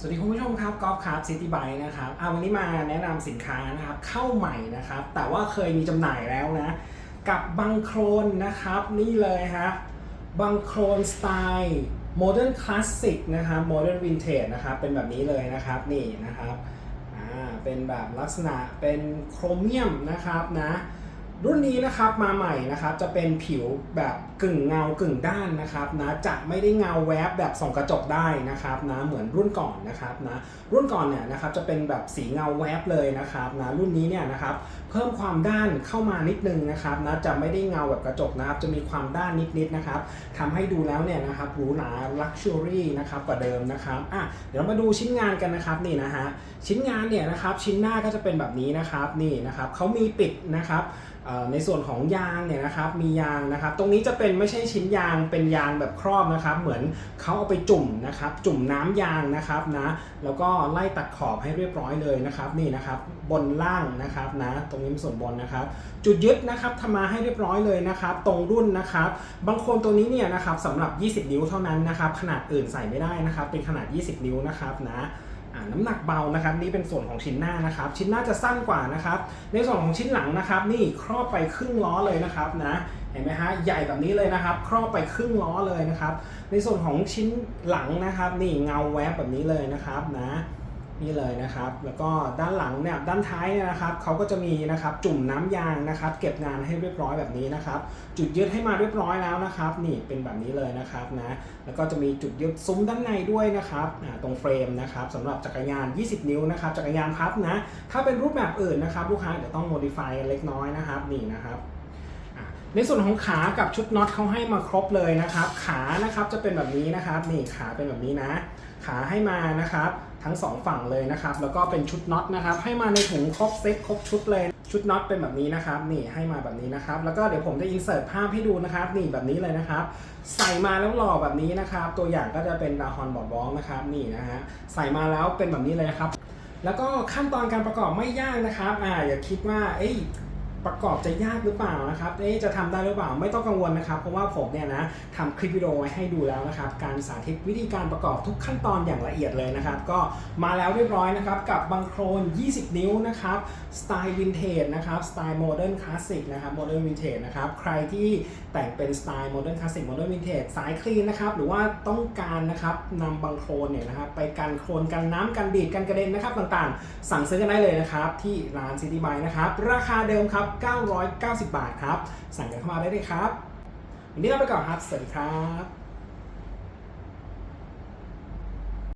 สวัสดีคุณผู้ชมครับกอล์ฟครับซิตี้ไบนะครับอ่าวันนี้มาแนะนำสินค้านะครับเข้าใหม่นะครับ แต่ว่าเคยมีจำหน่ายแล้วนะ กับบังโครนนะครับ นี่เลยฮะบังโครนสไตล์โมเดิร์นคลาสสิกนะครับโมเดิร์นวินเทจนะครับเป็นแบบนี้เลยนะครับนี่นะครับอ่าเป็นแบบลักษณะเป็นโครเมียมนะครับนะ รุ่นนี้นะครับมาใหม่นะครับจะเป็นผิวแบบกึ่งเงากึ่งด้านนะครับนะจะไม่ได้เงาแวบแบบส่องกระจกได้นะครับนะเหมือนรุ่นก่อนนะครับนะรุ่นก่อนเนี่ยนะครับจะเป็นแบบสีเงาแวบเลยนะครับนะรุ่นนี้เนี่ยนะครับเพิ่มความด้านเข้ามานิดนึงนะครับนะจะไม่ได้เงาแบบกระจกนะครับจะมีความด้านนิดๆนะครับทำให้ดูแล้วเนี่ยนะครับหรูหราลักชัวรี่นะครับกว่าเดิมนะครับอะเดี๋ยวมาดูชิ้นงานกันนะครับนี่นะฮะชิ้นงานเนี่ยนะครับชิ้นหน้าก็จะเป็นแบบนี้นะครับนี่นะครับเขามีปิดนะครับในส่วนของยางเนี่ยนะครับมียางนะครับ ตรงนี้จะเป็นไม่ใช่ชิ้นยางเป็นยางแบบครอบนะครับ เหมือนเขาเอาไปจุ่มนะครับ จุ่มน้ำยางนะครับนะแล้วก็ไล่ตัดขอบให้เรียบร้อยเลยนะครับนี่นะครับบนล่างนะครับนะตรงนี้เป็นส่วนบนนะครับ จุดยึดนะครับทำมาให้เรียบร้อยเลยนะครับ ตรงรุ่นนะครับ บางคนตัวนี้เนี่ยนะครับสำหรับ 20 นิ้วเท่านั้นนะครับ ขนาดอื่นใส่ไม่ได้นะครับ เป็นขนาด 20 นิ้วนะครับนะ น้ำหนักเบานะครับนี่เป็นส่วนของชิ้นหน้านะครับ ชิ้นหน้าจะสั้นกว่านะครับ ในส่วนของชิ้นหลังนะครับ นี่ครอบไปครึ่งล้อเลยนะครับนะเห็นไหมฮะใหญ่แบบนี้เลยนะครับ ครอบไปครึ่งล้อเลยนะครับ ในส่วนของชิ้นหลังนะครับ นี่เงาแวบแบบนี้เลยนะครับนะ นี่เลยนะครับ แล้วก็ด้านหลังเนี่ยด้านท้ายเนี่ยนะครับเขาก็จะมีนะครับจุ่มน้ำยางนะครับ เก็บงานให้เรียบร้อยแบบนี้นะครับ จุดยึดให้มาเรียบร้อยแล้วนะครับ นี่เป็นแบบนี้เลยนะครับนะแล้วก็จะมีจุดยึดซุ้มด้านในด้วยนะครับตรงเฟรมนะครับสำหรับจักรยาน 20 นิ้วนะครับจักรยานพับนะถ้าเป็นรูปแบบอื่นนะครับ ลูกค้าเดี๋ยวต้อง modify เล็กน้อยนะครับนี่นะครับ ในส่วนของขากับชุดน็อตเขาให้มาครบเลยนะครับ ขานะครับจะเป็นแบบนี้นะครับนี่ขาเป็นแบบนี้นะ ขาให้มานะครับทั้งสองฝั่งเลยนะครับ แล้วก็เป็นชุดน็อตนะครับ ให้มาในถุงครบเซ็ตครบชุดเลยชุดน็อตเป็นแบบนี้นะครับ นี่ให้มาแบบนี้นะครับ แล้วก็เดี๋ยวผมจะอินเสิร์ตภาพให้ดูนะครับ นี่แบบนี้เลยนะครับ ใส่มาแล้วหล่อแบบนี้นะครับ ตัวอย่างก็จะเป็นดาฮอนบอดวอลนะครับ นี่นะฮะใส่มาแล้วเป็นแบบนี้เลยครับ แล้วก็ขั้นตอนการประกอบไม่ยากนะครับอ่าอย่าคิดว่าเอ้ย ประกอบจะยากหรือเปล่านะครับเอ๊จะทำได้หรือเปล่าไม่ต้องกังวลนะครับ เพราะว่าผมเนี่ยนะทำคลิปวิดีโอไว้ให้ดูแล้วนะครับ การสาธิตวิธีการประกอบทุกขั้นตอนอย่างละเอียดเลยนะครับ ก็มาแล้วเรียบร้อยนะครับกับบังโครน 20 นิ้วนะครับสไตล์วินเทจนะครับสไตล์โมเดิร์นคลาสสิกนะครับโมเดิร์นวินเทจนะครับใครที่แต่งเป็นสไตล์โมเดิร์นคลาสสิกโมเดิร์นวินเทจสายคลีนนะครับหรือว่าต้องการนะครับนำบังโครนเนี่ยนะครับไปกันโครนกันน้ำกันดีดกันกระเด็นนะครับต่างๆ สั่งซื้อกันได้เลยนะครับที่ร้าน City Buy นะครับราคาเดิมครับ990 บาทครับ สั่งกันเข้ามาได้เลยครับ วันนี้ลาไปก่อนครับ สวัสดีครับ